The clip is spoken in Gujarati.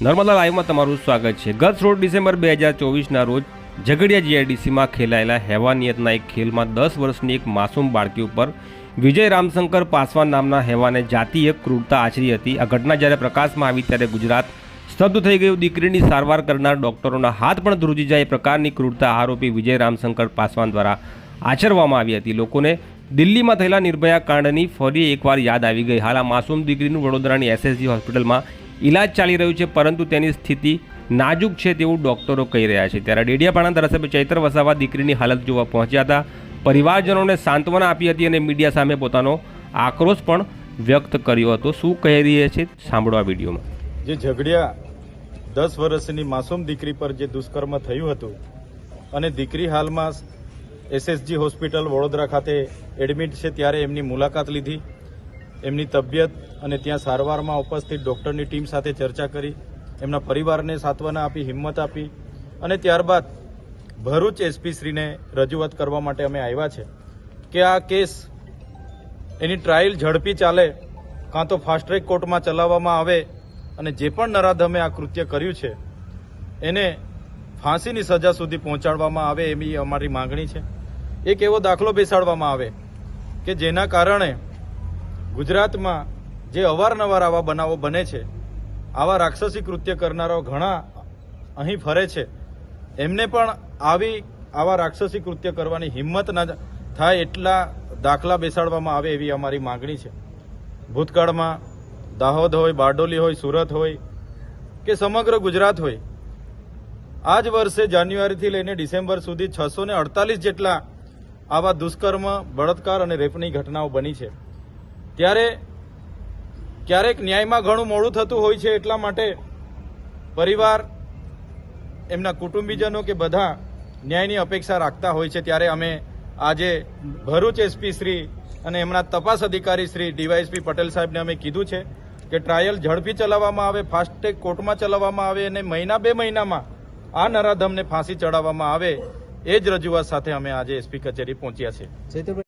નર્મદા લાઈવમાં તમારું સ્વાગત છે. ગત સોળ ડિસેમ્બર બે હજાર ચોવીસના રોજ ઝઘડિયા જીઆઈડીસીમાં ખેલાયેલા હેવાનિયતના એક ખેલમાં દસ વર્ષની એક માસૂમ બાળકી ઉપર વિજય રામશંકર પાસવાન નામના હેવાને જાતીય ક્રૂરતા આચરી હતી. આ ઘટના જ્યારે પ્રકાશમાં આવી ત્યારે ગુજરાત સ્તબ્ધ થઈ ગયું. દીકરીની સારવાર કરનાર ડોક્ટરોના હાથ પણ ધ્રુજી જાય એ પ્રકારની ક્રૂરતા આરોપી વિજય રામશંકર પાસવાન દ્વારા આચરવામાં આવી હતી. લોકોને દિલ્હીમાં થયેલા નિર્ભયા કાંડની ફરી એકવાર યાદ આવી ગઈ. હાલ આ માસૂમ દીકરીનું વડોદરાની એસએસજી હોસ્પિટલમાં ઇલાજ ચાલી રહ્યું છે, પરંતુ તેની સ્થિતિ નાજુક છે તેવું ડોક્ટરો કહી રહ્યા છે. ત્યારે ડેડિયાપાણા ધારાસભ્ય ચૈત્ર વસાવા દીકરીની હાલત જોવા પહોંચ્યા હતા. પરિવારજનોને સાંત્વના આપી હતી અને મીડિયા સામે પોતાનો આક્રોશ પણ વ્યક્ત કર્યો હતો. શું કહી રહ્યા છે સાંભળો આ વિડીયોમાં. જે ઝઘડિયા દસ વર્ષની માસૂમ દીકરી પર જે દુષ્કર્મ થયું હતું અને દીકરી હાલમાં એસએસજી હોસ્પિટલ વડોદરા ખાતે એડમિટ છે, ત્યારે એમની મુલાકાત લીધી. એમની તબિયત અને ત્યાં સારવારમાં ઉપસ્થિત ડૉક્ટરની ટીમ સાથે ચર્ચા કરી, એમના પરિવારને સાંત્વના આપી, હિંમત આપી અને ત્યારબાદ ભરૂચ એસપી શ્રીને રજૂઆત કરવા માટે અમે આવ્યા છે કે આ કેસ એની ટ્રાયલ ઝડપી ચાલે, કાં તો ફાસ્ટ ટ્રેક કોર્ટમાં ચલાવવામાં આવે અને જે પણ નરાધમે આ કૃત્ય કર્યું છે, એને ફાંસીની સજા સુધી પહોંચાડવામાં આવે એવી અમારી માંગણી છે. એક એવો દાખલો બેસાડવામાં આવે કે જેના કારણે ગુજરાતમાં જે અવારનવાર આવા બનાવો બને છે, આવા રાક્ષસી કૃત્ય કરનારાઓ ઘણા અહીં ફરે છે. એમને પણ આવી આવા રાક્ષસી કૃત્ય કરવાની હિંમત ન થાય એટલા દાખલા બેસાડવામાં આવે એવી અમારી માગણી છે. ભૂતકાળમાં દાહોદ હોય, બારડોલી હોય, સુરત હોય કે સમગ્ર ગુજરાત હોય આ જ વર્ષે જાન્યુઆરીથી લઈને ડિસેમ્બર સુધી છસો ને અડતાલીસ જેટલા આવા દુષ્કર્મ, બળાત્કાર અને રેપની ઘટનાઓ બની છે. ત્યારે ક્યારેક ન્યાયમાં ઘણું મોડું થતું હોય છે એટલા માટે પરિવાર, એમના કુટુંબીજનો કે બધા ન્યાયની અપેક્ષા રાખતા હોય છે. ત્યારે અમે આજે ભરૂચ એસપી શ્રી અને એમના તપાસ અધિકારી શ્રી ડીવાયએસપી પટેલ સાહેબને અમે કીધું છે કે ટ્રાયલ ઝડપી ચલાવવામાં આવે ફાસ્ટેગ કોર્ટમાં ચલાવવામાં આવે અને મહિના બે મહિનામાં આ નરાધમને ફાંસી ચડાવવામાં આવે, એ જ રજૂઆત સાથે અમે આજે એસપી કચેરી પહોંચ્યા છે.